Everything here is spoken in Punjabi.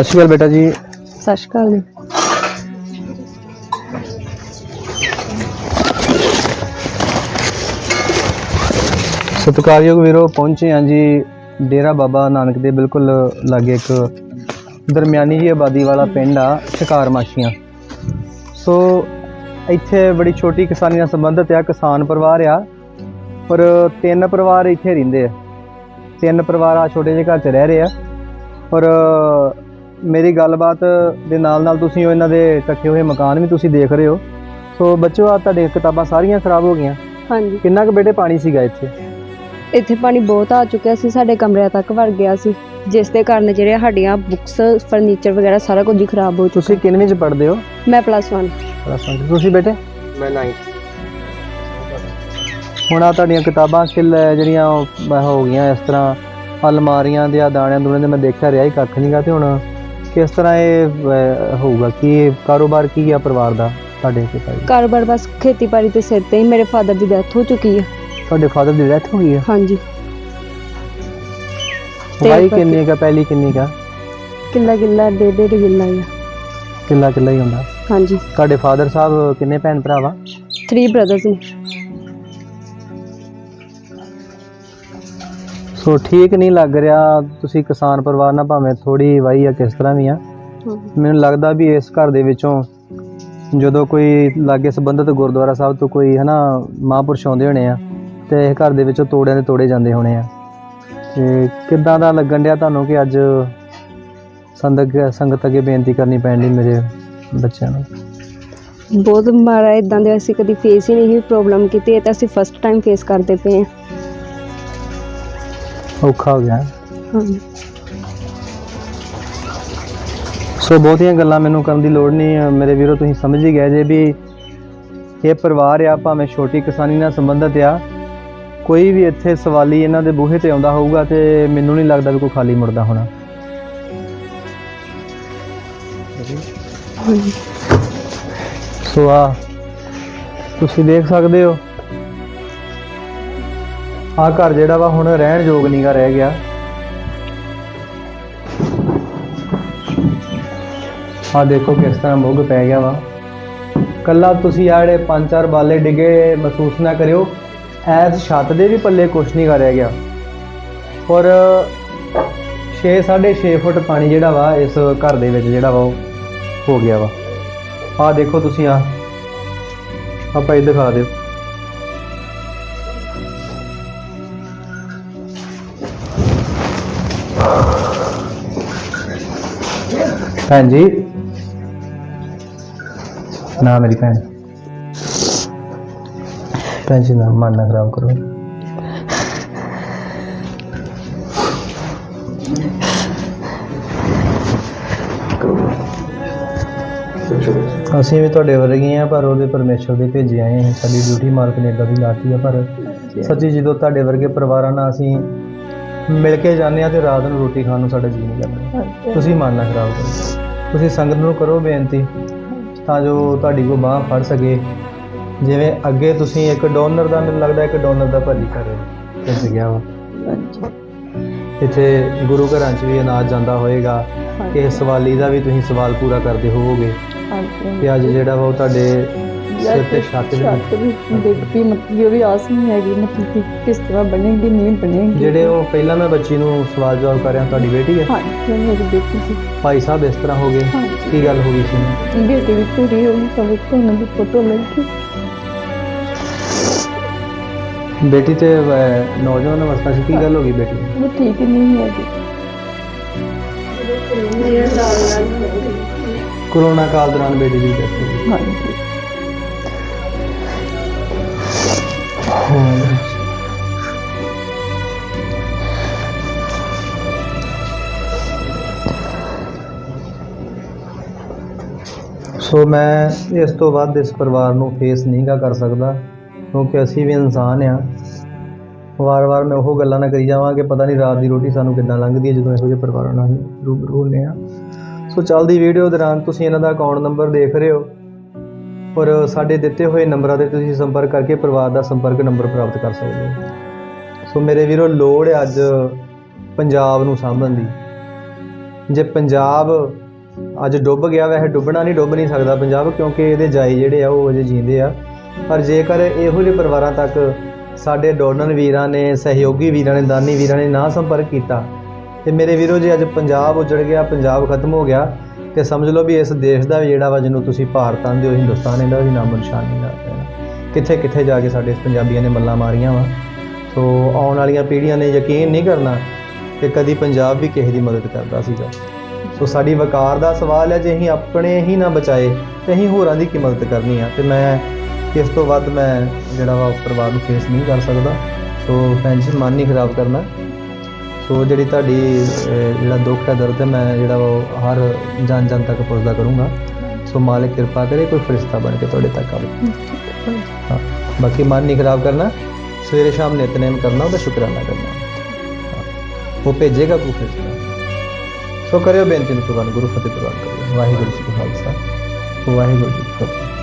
ਸਤਿ ਸ਼੍ਰੀ ਅਕਾਲ ਬੇਟਾ ਜੀ। ਸਤਿ ਸ਼੍ਰੀ ਅਕਾਲ ਜੀ। ਸਤਿਕਾਰਯੋਗ ਵੀਰੋ ਪਹੁੰਚੇ ਹਾਂ ਜੀ ਡੇਰਾ ਬਾਬਾ ਨਾਨਕ ਦੇ ਬਿਲਕੁਲ ਲਾਗੇ ਇੱਕ ਦਰਮਿਆਨੀ ਜੀ ਆਬਾਦੀ ਵਾਲਾ ਪਿੰਡ ਆ ਸ਼ਿਕਾਰ ਮਾਸ਼ੀਆਂ ਸੋ ਇੱਥੇ ਬੜੀ ਛੋਟੀ ਕਿਸਾਨੀ ਨਾਲ ਸੰਬੰਧਿਤ ਆ ਕਿਸਾਨ ਪਰਿਵਾਰ ਆ ਪਰ ਤਿੰਨ ਪਰਿਵਾਰ ਇੱਥੇ ਰਹਿੰਦੇ ਆ। ਤਿੰਨ ਪਰਿਵਾਰ ਆ ਛੋਟੇ ਜਿਹੇ ਘਰ 'ਚ ਰਹਿ ਰਹੇ ਆ ਪਰ ਮੇਰੀ ਗੱਲਬਾਤ ਦੇ ਨਾਲ ਨਾਲ ਤੁਸੀਂ ਉਹ ਇਹਨਾਂ ਦੇ ਟੱਕੇ ਹੋਏ ਮਕਾਨ ਵੀ ਤੁਸੀਂ ਦੇਖ ਰਹੇ ਹੋ। ਸੋ ਬੱਚੋ ਆ ਤੁਹਾਡੇ ਕਿਤਾਬਾਂ ਸਾਰੀਆਂ ਖਰਾਬ ਹੋ ਗਈਆਂ। ਹਾਂਜੀ। ਕਿੰਨਾ ਕੁ ਬੇਟੇ ਪਾਣੀ ਸੀਗਾ ਇੱਥੇ? ਇੱਥੇ ਪਾਣੀ ਬਹੁਤ ਆ ਚੁੱਕਿਆ ਸੀ ਸਾਡੇ ਕਮਰਿਆਂ ਤੱਕ ਵੜ ਗਿਆ ਸੀ। ਜਿਸ ਦੇ ਕਾਰਨ ਜਿਹੜੇ ਸਾਡੀਆਂ ਬੁੱਕਸ ਫਰਨੀਚਰ ਵਗੈਰਾ ਸਾਰਾ ਕੁਝ ਹੀ ਖਰਾਬ ਹੋ ਚੁੱਕਾ। ਤੁਸੀਂ ਕਿੰਨਵੇਂ ਚ ਪੜ੍ਹਦੇ ਹੋ? ਮੈਂ ਪਲੱਸ 1 ਤੁਸੀਂ ਬੇਟੇ? ਮੈਂ ਨਹੀਂ ਹੁਣ ਆ ਤੁਹਾਡੀਆਂ ਕਿਤਾਬਾਂ ਕਿਲ ਜਿਹੜੀਆਂ ਉਹ ਹੋ ਗਈਆਂ ਇਸ ਤਰ੍ਹਾਂ। ਅਲਮਾਰੀਆਂ ਦੇ ਆ ਦਾਣਿਆਂ ਦੂਣਿਆਂ ਦੇ ਮੈਂ ਦੇਖਿਆ ਰਿਹਾ ਹੀ ਕੱਖ ਨਹੀਂਗਾ ਤੇ ਹੁਣ ਕਿਸ ਤਰ੍ਹਾਂ ਇਹ ਅਹ, ਹੋਊਗਾ? ਕੀ ਕਾਰੋਬਾਰ ਕੀ ਆ ਪਰਿਵਾਰ ਦਾ ਤੁਹਾਡੇ ਪਿਤਾ ਜੀ? ਕਾਰੋਬਾਰ ਬਸ ਖੇਤੀਬਾੜੀ ਦੇ ਸਿਰ ਤੇ ਹੀ ਮੇਰੇ ਫਾਦਰ ਦੀ ਡੈਥ ਹੋ ਚੁੱਕੀ ਹੈ ਤੁਹਾਡੇ ਫਾਦਰ ਦੀ ਡੈਥ ਹੋ ਗਈ ਹੈ ਹਾਂਜੀ। ਤੇ ਵਾਈ ਬਾਕੀ- ਕਿੰਨੀ ਕਾ ਪਹਿਲੀ ਕਿੰਨੀ ਕਾ ਕਿੱਲਾ ਕਿੱਲਾ ਡੇ ਡੇ ਕਿੱਲਾ ਹੀ ਆ। ਕਿੱਲਾ ਕਿੱਲਾ ਹੀ ਹੁੰਦਾ। ਹਾਂਜੀ। ਤੁਹਾਡੇ ਫਾਦਰ ਸਾਹਿਬ ਕਿੰਨੇ ਭੈਣ ਭਰਾ ਵਾ? 3 ਬ੍ਰਦਰਸ ਨੇ। ਸੋ ਠੀਕ ਨਹੀਂ ਲੱਗ ਰਿਹਾ। ਤੁਸੀਂ ਕਿਸਾਨ ਪਰਿਵਾਰ ਨਾਲ ਭਾਵੇਂ ਥੋੜੀ ਵਾਈ ਆ ਕਿਸ ਤਰ੍ਹਾਂ ਵੀ ਆ। ਮੈਨੂੰ ਲੱਗਦਾ ਵੀ ਇਸ ਘਰ ਦੇ ਵਿੱਚੋਂ ਜਦੋਂ ਕੋਈ ਲਾਗੇ ਸੰਬੰਧਿਤ ਗੁਰਦੁਆਰਾ ਸਾਹਿਬ ਤੋਂ ਕੋਈ ਹਨਾ ਮਹਾਂਪੁਰਸ਼ ਆਉਂਦੇ ਹੋਣੇ ਆ ਤੇ ਇਸ ਘਰ ਦੇ ਵਿੱਚੋਂ ਤੋੜਿਆਂ ਦੇ ਤੋੜੇ ਜਾਂਦੇ ਹੋਣੇ ਆ। ਤੇ ਕਿੱਦਾਂ ਦਾ ਲੱਗਣ ਡਿਆ ਤੁਹਾਨੂੰ ਕਿ ਅੱਜ ਸੰਗਤ ਸੰਗਤ ਅੱਗੇ ਬੇਨਤੀ ਕਰਨੀ ਪੈਣ ਮੇਰੇ ਬੱਚਿਆਂ ਨੂੰ? ਬਹੁਤ ਮਾਰਾ ਇਦਾਂ ਦੇ ਅਸੀਂ ਕਦੀ ਫੇਸ ਹੀ ਨਹੀਂ ਪ੍ਰੋਬਲਮ ਕੀਤੀ ਇਹ ਤਾਂ ਅਸੀਂ ਫਸਟ ਟਾਈਮ ਫੇਸ ਕਰਦੇ ਪਏ ਹਾਂ। ਔਖਾ ਹੋ ਗਿਆ। ਹਾਂਜੀ। ਸੋ ਬਹੁਤੀਆਂ ਗੱਲਾਂ ਮੈਨੂੰ ਕਰਨ ਦੀ ਲੋੜ ਨਹੀਂ ਹੈ। ਮੇਰੇ ਵੀਰੋ ਤੁਸੀਂ ਸਮਝ ਹੀ ਗਏ ਜੇ ਵੀ ਇਹ ਪਰਿਵਾਰ ਆ ਭਾਵੇਂ ਛੋਟੀ ਕਿਸਾਨੀ ਨਾਲ ਸੰਬੰਧਿਤ ਆ ਕੋਈ ਵੀ ਇੱਥੇ ਸਵਾਲੀ ਇਹਨਾਂ ਦੇ ਬੂਹੇ ਤੇ ਆਉਂਦਾ ਹੋਊਗਾ ਤੇ ਮੈਨੂੰ ਨਹੀਂ ਲੱਗਦਾ ਵੀ ਕੋਈ ਖਾਲੀ ਮੁੜਦਾ ਹੋਣਾ। ਸੋ ਆ ਤੁਸੀਂ ਦੇਖ ਸਕਦੇ ਹੋ ਆ ਘਰ ਜਿਹੜਾ ਵਾ ਹੁਣ ਰਹਿਣ ਯੋਗ ਨਹੀਂਗਾ ਰਹਿ ਗਿਆ। ਆ ਦੇਖੋ ਕਿਸ ਤਰ੍ਹਾਂ ਮੁੱਗ ਪੈ ਗਿਆ ਵਾ। ਕੱਲਾ ਤੁਸੀਂ ਆ ਜਿਹੜੇ ਪੰਜ ਚਾਰ ਬਾਲੇ ਡਿੱਗੇ ਮਹਿਸੂਸ ਨਾ ਕਰਿਓ, ਐਸ ਛੱਤ ਦੇ ਵੀ ਪੱਲੇ ਕੁਛ ਨਹੀਂ ਰਹਿ ਗਿਆ। ਔਰ 6 6.5 ਫੁੱਟ ਪਾਣੀ ਜਿਹੜਾ ਵਾ ਇਸ ਘਰ ਦੇ ਵਿੱਚ ਜਿਹੜਾ ਵਾ ਉਹ ਹੋ ਗਿਆ ਵਾ। ਆ ਦੇਖੋ ਤੁਸੀਂ ਆ ਆਪਾਂ ਇਹ ਦਿਖਾ ਦਿਓ। ਭੈਣ ਜੀ। ਨਾ ਮੇਰੀ ਭੈਣ। ਭੈਣ ਜੀ, ਨਾ ਮਨ ਨਾ ਖਰਾਬ ਕਰੋ। ਅਸੀਂ ਵੀ ਤੁਹਾਡੇ ਵਰਗੇ ਆ, ਪਰ ਉਹਦੇ ਪਰਮੇਸ਼ਰ ਦੇ ਭੇਜੇ ਆਏ ਹਾਂ ਸਾਡੀ ਡਿਊਟੀ ਮਾਲਕ ਨੇ ਇਦਾਂ ਦੀ ਲਾਤੀ ਆ, ਪਰ ਸੱਚੀ ਜਦੋਂ ਤੁਹਾਡੇ ਵਰਗੇ ਪਰਿਵਾਰਾਂ ਨਾਲ ਅਸੀਂ ਮਿਲ ਕੇ ਜਾਂਦੇ ਆ ਤੇ ਰਾਤ ਨੂੰ ਰੋਟੀ ਖਾਣ ਨੂੰ ਸਾਡਾ ਜੀ ਨਹੀਂ ਕਰਦਾ। ਤੁਸੀਂ ਮਨ ਨਾ ਖਰਾਬ ਕਰੋ। ਤੁਸੀਂ ਸੰਗਤ ਨੂੰ ਕਰੋ ਬੇਨਤੀ ਤਾਂ ਜੋ ਤੁਹਾਡੀ ਕੋ ਬਾਹ ਫੜ ਸਕੇ। ਜਿਵੇਂ ਅੱਗੇ ਤੁਸੀਂ ਇੱਕ ਡੋਨਰ ਦਾ ਮੈਨੂੰ ਲੱਗਦਾ ਇੱਕ ਡੋਨਰ ਦਾ ਭਲੀ ਕਰ ਰਹੇ ਕਿਸ ਗਿਆ ਵਾ। ਇੱਥੇ ਗੁਰੂ ਘਰਾਂ 'ਚ ਵੀ ਅਨਾਜ ਜਾਂਦਾ ਹੋਏਗਾ ਕਿਸੇ ਸਵਾਲੀ ਦਾ ਵੀ ਤੁਸੀਂ ਸਵਾਲ ਪੂਰਾ ਕਰਦੇ ਹੋਵੋਗੇ। ਤੇ ਅੱਜ ਜਿਹੜਾ ਵਾ ਉਹ ਤੁਹਾਡੇ ਸਿਰ ਤੇ ਛੱਤ ਵੀ ਛੱਤ ਵੀ ਦੇਖਦੀ ਮਤਲਬ ਕਿ ਉਹਦੀ ਆਸ ਨਹੀਂ ਹੈਗੀ ਮਤਲਬ ਕਿ ਕਿਸ ਤਰ੍ਹਾਂ ਬਣੇਗੀ ਨਹੀਂ ਬਣੇਗੀ। ਜਿਹੜੇ ਉਹ ਪਹਿਲਾਂ ਮੈਂ ਬੱਚੀ ਨੂੰ ਸਵਾਲ ਜਵਾਬ ਕਰ ਰਿਹਾ ਤੁਹਾਡੀ ਬੇਟੀ ਹੈ? ਹਾਂਜੀ ਮੇਰੀ ਬੇਟੀ ਸੀ। ਭਾਈ ਸਾਹਿਬ ਇਸ ਤਰ੍ਹਾਂ ਹੋ ਗਏ ਹਾਂਜੀ। ਕੀ ਗੱਲ ਹੋ ਗਈ ਸੀ? ਬੇਟੀ ਵੀ ਪੂਰੀ ਹੋ ਗਈ ਤਾਂ ਵੇਖੋ ਉਹਨਾਂ ਦੀ ਫੋਟੋ ਲੱਗੀ ਬੇਟੀ ਤੇ ਅਹ, ਨੌਜਵਾਨ ਅਵਸਥਾ 'ਚ ਕੀ ਗੱਲ ਹੋ ਗਈ ਬੇਟੀ? ਨੂੰ? ਉਹ ਠੀਕ ਹੀ ਨਹੀਂ ਹੈਗੀ ਕਰੋਨਾ ਕਾਲ ਦੌਰਾਨ ਬੇਟੀ ਦੀ ਡੈਥ ਹੋ ਗਈ। ਹਾਂਜੀ। ਸੋ ਮੈਂ ਇਸ ਤੋਂ ਵੱਧ ਇਸ ਪਰਿਵਾਰ ਨੂੰ ਫੇਸ ਨਹੀਂਗਾ ਕਰ ਸਕਦਾ, ਕਿਉਂਕਿ ਅਸੀਂ ਵੀ ਇਨਸਾਨ ਆ। ਵਾਰ-ਵਾਰ ਮੈਂ ਉਹ ਗੱਲਾਂ ਨਾ ਕਰੀ ਜਾਵਾਂ ਕਿ ਪਤਾ ਨਹੀਂ ਰਾਤ ਦੀ ਰੋਟੀ ਸਾਨੂੰ ਕਿੱਦਾਂ ਲੰਘਦੀ ਹੈ ਜਦੋਂ ਇਹੋ ਜਿਹੇ ਪਰਿਵਾਰਾਂ ਨਾਲ ਅਸੀਂ ਰੂਬਰੂ ਹੁੰਦੇ ਆ। ਸੋ ਚੱਲਦੀ ਵੀਡੀਓ ਦੌਰਾਨ ਤੁਸੀਂ ਇਹਨਾਂ ਦਾ ਅਕਾਊਂਟ ਨੰਬਰ ਦੇਖ ਰਹੇ ਹੋ। ਔਰ ਸਾਡੇ ਦਿੱਤੇ ਹੋਏ ਨੰਬਰਾਂ ਤੇ ਤੁਸੀਂ ਸੰਪਰਕ ਕਰਕੇ ਪਰਿਵਾਰ ਦਾ ਸੰਪਰਕ ਨੰਬਰ ਪ੍ਰਾਪਤ ਕਰ ਸਕਦੇ ਹੋ। ਸੋ ਮੇਰੇ ਵੀਰੋ, ਲੋੜ ਹੈ ਅੱਜ ਪੰਜਾਬ ਨੂੰ ਸਾਂਭਣ ਦੀ। ਜੇ ਪੰਜਾਬ ਅੱਜ ਡੁੱਬ ਗਿਆ, ਵੈਸੇ ਡੁੱਬਣਾ ਨਹੀਂ, ਡੁੱਬ ਨਹੀਂ ਸਕਦਾ ਪੰਜਾਬ, ਕਿਉਂਕਿ ਇਹਦੇ ਜਾਈ ਜਿਹੜੇ ਆ, ਉਹ ਅਜੇ ਜੀਂਦੇ ਆ। ਪਰ ਜੇਕਰ ਇਹੋ ਜਿਹੇ ਪਰਿਵਾਰਾਂ ਤੱਕ ਸਾਡੇ ਡੋਨਰ ਵੀਰਾਂ ਨੇ, ਸਹਿਯੋਗੀ ਵੀਰਾਂ ਨੇ, ਦਾਨੀ ਵੀਰਾਂ ਨੇ ਨਾ ਸੰਪਰਕ ਕੀਤਾ, ਤੇ ਮੇਰੇ ਵੀਰੋ, ਜੇ ਅੱਜ ਪੰਜਾਬ ਉਜੜ ਗਿਆ, ਪੰਜਾਬ ਖਤਮ ਹੋ ਗਿਆ ਤੇ ਸਮਝ ਲਓ ਵੀ ਇਸ ਦੇਸ਼ ਦਾ ਵੀ ਜਿਹੜਾ ਵਾ ਜਿਹਨੂੰ ਤੁਸੀਂ ਭਾਰਤ ਆਂਦੇ ਹੋ, ਹਿੰਦੁਸਤਾਨ ਇਹਦਾ ਵੀ ਨਾਮ ਨਿਸ਼ਾਨ ਨਹੀਂ ਲੱਗਦਾ ਕਿੱਥੇ ਕਿੱਥੇ ਜਾ ਕੇ ਸਾਡੇ ਪੰਜਾਬੀਆਂ ਨੇ ਮੱਲਾਂ ਮਾਰੀਆਂ ਵਾ। ਸੋ ਆਉਣ ਵਾਲੀਆਂ ਪੀੜ੍ਹੀਆਂ ਨੇ ਯਕੀਨ ਨਹੀਂ ਕਰਨਾ ਕਿ ਕਦੀ ਪੰਜਾਬ ਵੀ ਕਿਸੇ ਦੀ ਮਦਦ ਕਰਦਾ ਸੀਗਾ। ਸੋ ਸਾਡੀ ਵਕਾਰ ਦਾ ਸਵਾਲ ਹੈ ਜੇ ਅਸੀਂ ਆਪਣੇ ਹੀ ਨਾ ਬਚਾਏ, ਤੇ ਅਸੀਂ ਹੋਰਾਂ ਦੀ ਕੀ ਮਦਦ ਕਰਨੀ ਆ? ਤੇ ਮੈਂ ਇਸ ਤੋਂ ਵੱਧ ਮੈਂ ਜਿਹੜਾ ਵਾ ਪਰਿਵਾਰ ਨੂੰ ਫੇਸ ਨਹੀਂ ਕਰ ਸਕਦਾ। ਸੋ ਭੈਣ ਮਨ ਨਹੀਂ ਖਰਾਬ ਕਰਨਾ। ਸੋ ਜਿਹੜੀ ਤੁਹਾਡੀ ਜਿਹੜਾ ਦੁੱਖ ਹੈ, ਦਰਦ ਹੈ, ਮੈਂ ਜਿਹੜਾ ਉਹ ਹਰ ਜਨ ਜਨ ਤੱਕ ਪਹੁੰਚਦਾ ਕਰੂੰਗਾ। ਸੋ ਮਾਲਕ ਕਿਰਪਾ ਕਰੇ, ਕੋਈ ਫਰਿਸ਼ਤਾ ਬਣ ਕੇ ਤੁਹਾਡੇ ਤੱਕ ਆਵੇ। ਹਾਂ, ਬਾਕੀ ਮਨ ਨਹੀਂ ਖਰਾਬ ਕਰਨਾ। ਸਵੇਰੇ ਸ਼ਾਮ ਨਿਤਨੇਮ ਕਰਨਾ, ਉਹਦਾ ਸ਼ੁਕਰਾਨਾ ਕਰਨਾ। ਉਹ ਭੇਜੇਗਾ ਕੋਈ ਫਰਿਸ਼ਤਾ। ਸੋ ਕਰਿਓ ਬੇਨਤੀ ਨੂੰ ਪ੍ਰਵਾਨ, ਗੁਰੂ ਫਤਿਹ ਪ੍ਰਵਾਨ ਕਰਿਓ। ਵਾਹਿਗੁਰੂ ਜੀ ਕਾ ਖਾਲਸਾ। ਵਾਹਿਗੁਰੂ ਜੀ ਕੀ ਫਤਿਹ।